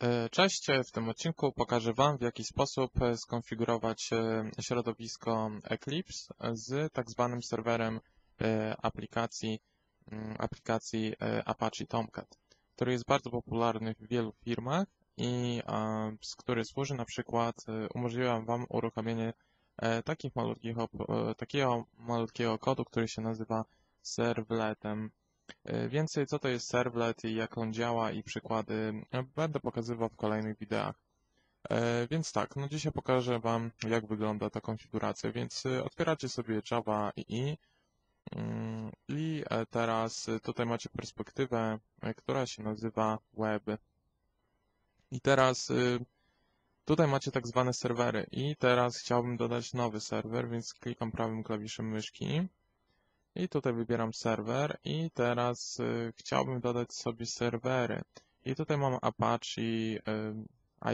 E, Cześć, w tym odcinku pokażę Wam w jaki sposób e, skonfigurować e, środowisko Eclipse z tak zwanym serwerem e, aplikacji, mm, aplikacji e, Apache Tomcat, który jest bardzo popularny w wielu firmach i z który służy na przykład, e, umożliwia Wam uruchomienie e, takich malutkich, e, takiego malutkiego kodu, który się nazywa servletem. E, Więcej co to jest servlet i jak on działa i przykłady e, będę pokazywał w kolejnych wideach. E, Więc tak, no dzisiaj pokażę Wam jak wygląda ta konfiguracja, więc e, otwieracie sobie Java i mm, i e, teraz e, tutaj macie perspektywę, która się nazywa web. I teraz tutaj macie tak zwane serwery i teraz chciałbym dodać nowy serwer, więc klikam prawym klawiszem myszki. I tutaj wybieram serwer i teraz y, chciałbym dodać sobie serwery. I tutaj mam Apache, y,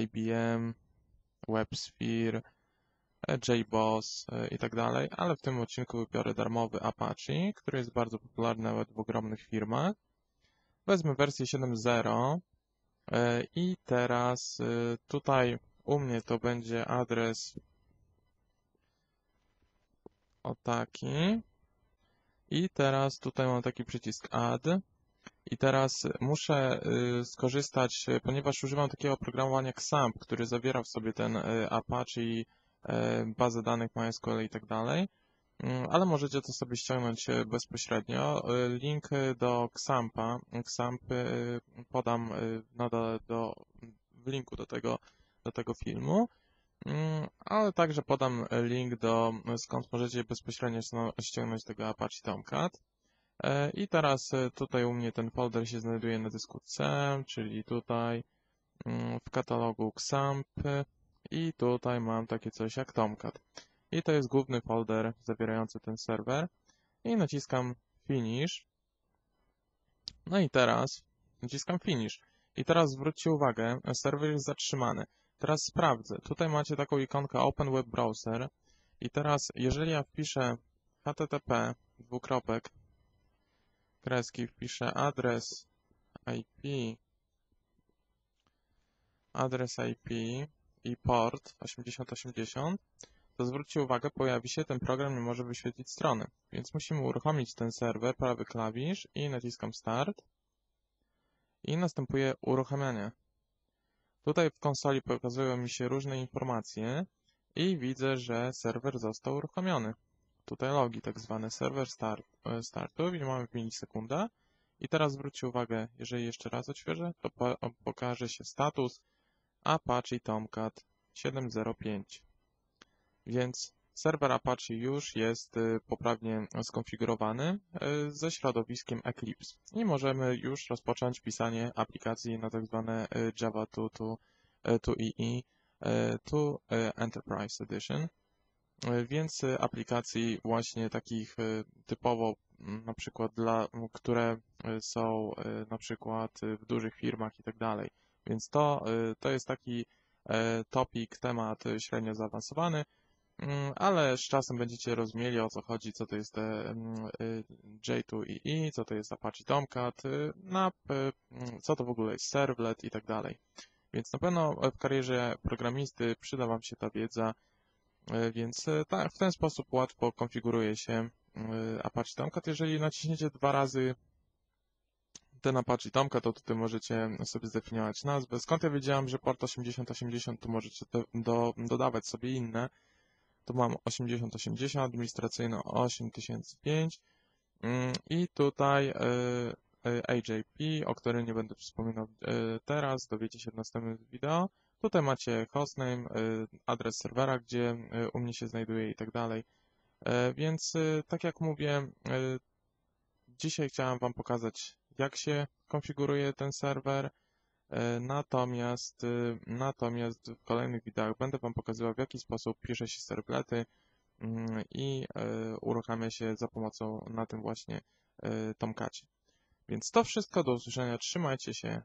IBM, WebSphere, e, JBoss y, i tak dalej, ale w tym odcinku wybiorę darmowy Apache, który jest bardzo popularny nawet w ogromnych firmach. Wezmę wersję 7.0 y, i teraz y, tutaj u mnie to będzie adres o taki. I teraz tutaj mam taki przycisk Add. I teraz muszę y, skorzystać, y, ponieważ używam takiego oprogramowania XAMPP, który zawiera w sobie ten y, Apache, y, bazę danych MySQL i tak dalej. Mm, Ale możecie to sobie ściągnąć bezpośrednio. Link do XAMPPa, XAMPP podam na do, w linku do tego, do tego filmu. Mm, ale także podam e, link do e, skąd możecie bezpośrednio ściągnąć tego Apache Tomcat. E, I teraz tutaj u mnie ten folder się znajduje na dysku C, czyli tutaj mm, w katalogu XAMPP i tutaj mam takie coś jak Tomcat. I to jest główny folder zawierający ten serwer. I naciskam Finish. No i teraz naciskam Finish. I teraz zwróćcie uwagę, serwer jest zatrzymany. Teraz sprawdzę. Tutaj macie taką ikonkę Open Web Browser. I teraz, jeżeli ja wpiszę http dwukropek kreski, wpiszę adres IP, adres IP i port 8080, to zwróćcie uwagę, pojawi się ten program nie może wyświetlić strony. Więc musimy uruchomić ten serwer, prawy klawisz i naciskam Start. I następuje uruchamianie. Tutaj w konsoli pokazują mi się różne informacje i widzę, że serwer został uruchomiony. Tutaj logi, tak zwane serwer start, e, startu, i mamy w milisekundę. I teraz zwróćcie uwagę, jeżeli jeszcze raz odświeżę, to po, pokaże się status Apache Tomcat 7.05. Więc serwer Apache już jest y, poprawnie skonfigurowany y, ze środowiskiem Eclipse i możemy już rozpocząć pisanie aplikacji na tak zwane y, Java 2 to, to EE to Enterprise Edition. Więc aplikacji właśnie takich typowo mm, na przykład dla, które są na przykład w dużych firmach i tak dalej. Więc to, to jest taki topic, temat średnio zaawansowany, ale z czasem będziecie rozumieli o co chodzi, co to jest te mm, y, J2EE, co to jest Apache Tomcat, y, NAP, y, mm, co to w ogóle jest servlet i tak dalej. Więc na pewno w karierze programisty przyda Wam się ta wiedza, y, więc y, w ten sposób łatwo konfiguruje się y, Apache Tomcat. Jeżeli naciśniecie dwa razy ten Apache Tomcat, to tutaj możecie sobie zdefiniować nazwę. Skąd ja wiedziałem, że port 8080, to możecie do, do, dodawać sobie inne. Tu mam 8080, administracyjne 8005 mm, i tutaj y, y, AJP, o którym nie będę wspominał y, teraz, dowiecie się w następnym wideo. Tutaj macie hostname, adres serwera, gdzie u mnie się znajduje i tak dalej. E, Więc tak jak mówię, dzisiaj chciałem Wam pokazać, jak się konfiguruje ten serwer. E, Natomiast, y, natomiast w kolejnych wideach będę Wam pokazywał, w jaki sposób pisze się serwlety mm, i e, uruchamia się za pomocą na tym właśnie e, Tomcacie. Więc to wszystko, do usłyszenia, trzymajcie się,